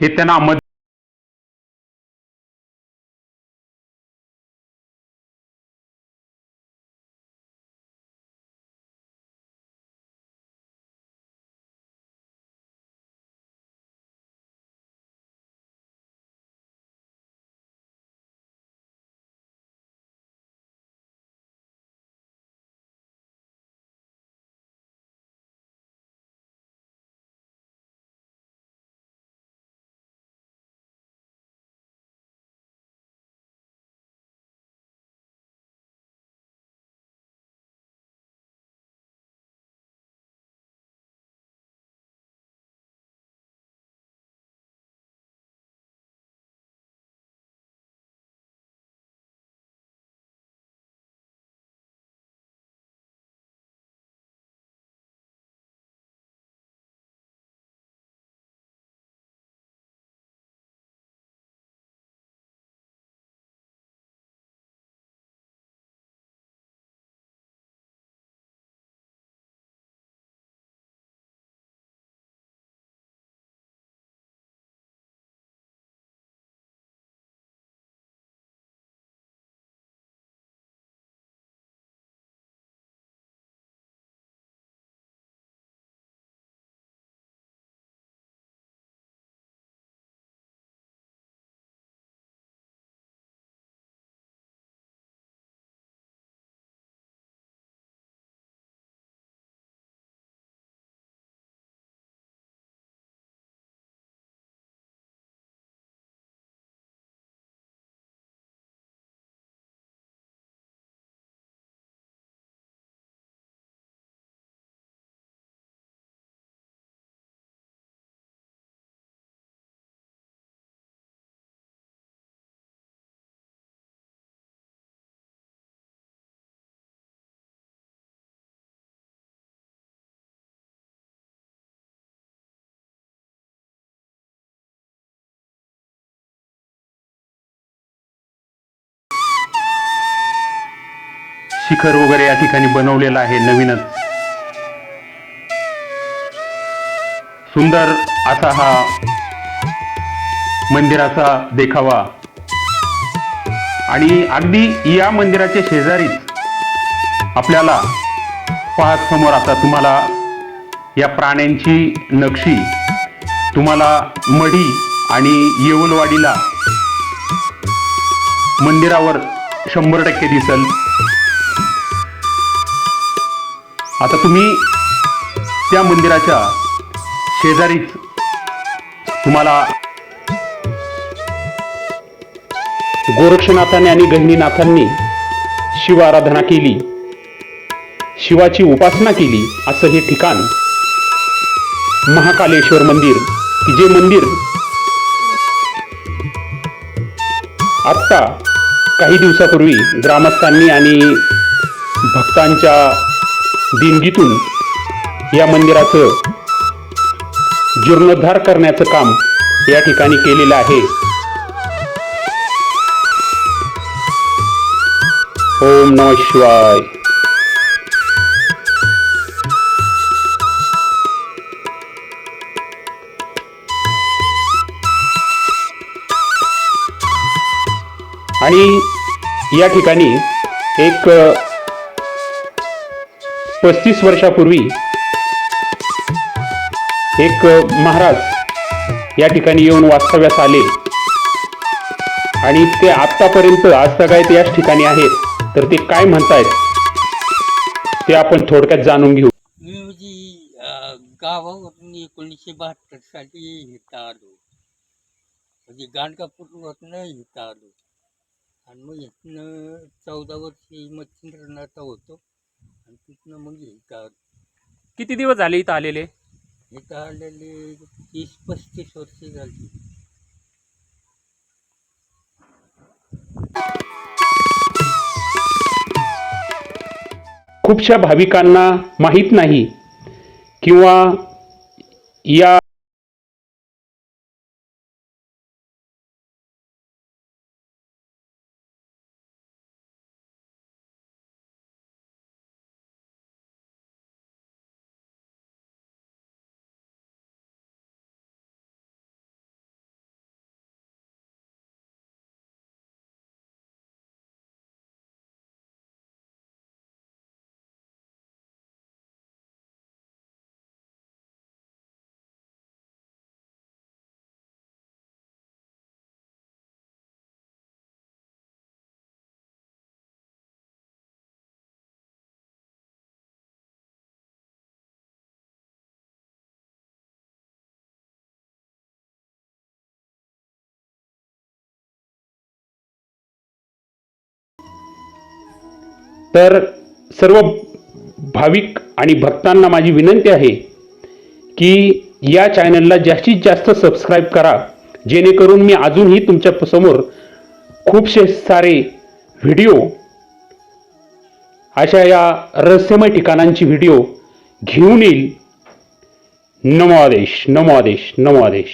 हे त्यांना शिखर वगैरे या ठिकाणी बनवलेलं आहे नवीनच. सुंदर असा हा मंदिराचा देखावा. आणि अगदी या मंदिराच्या शेजारीच आपल्याला पाहत समोर आता तुम्हाला या प्राण्यांची नक्षी तुम्हाला मढी आणि येऊलवाडीला मंदिरावर शंभर टक्के दिसल. आता तुम्ही त्या मंदिराच्या शेजारीच तुम्हाला गोरक्षनाथांनी आणि गहिनीनाथांनी शिव आराधना केली शिवाची उपासना केली असं हे ठिकाण महाकालेश्वर मंदिर की जे मंदिर आत्ता काही दिवसापूर्वी ग्रामस्थांनी आणि भक्तांच्या देणगीतून या मंदिराचं जीर्णोद्धार करण्याचं काम या ठिकाणी केलेलं आहे. ओम नम शिवाय. आणि या ठिकाणी एक पस्तीस वर्षापूर्वी एक महाराज या ठिकाणी येऊन वास्तव्यास आले. आणि ते आतापर्यंत आज सगळ्यात याच ठिकाणी आहेत. तर ते काय म्हणतायत? ते आपण थोडक्यात जाणून घेऊ. मी म्हणजे गावावरून एकोणीसशे बहात्तर साली इथं आलो म्हणजे गाणगापूरवरनं इथं आलो आणि मग इथनं चौदा वर्षी मच्छिंद्रनाथ होतो. आणि तिथनं मग इथं आलो किती दिवस झाले इथं आलेले? इथं आलेले तीस पस्तीस वर्ष झाली. खूपशा भाविकांना माहीत नाही किंवा या तर सर्व भाविक आणि भक्तांना माझी विनंती आहे की या चॅनलला जास्तीत जास्त सबस्क्राईब करा. जेणेकरून मी अजूनही तुमच्यासमोर खूपसे सारे व्हिडिओ अशा या रहस्यमय ठिकाणांची व्हिडिओ घेऊन येईल. नमो आदेश नमो आदेश नमो आदेश.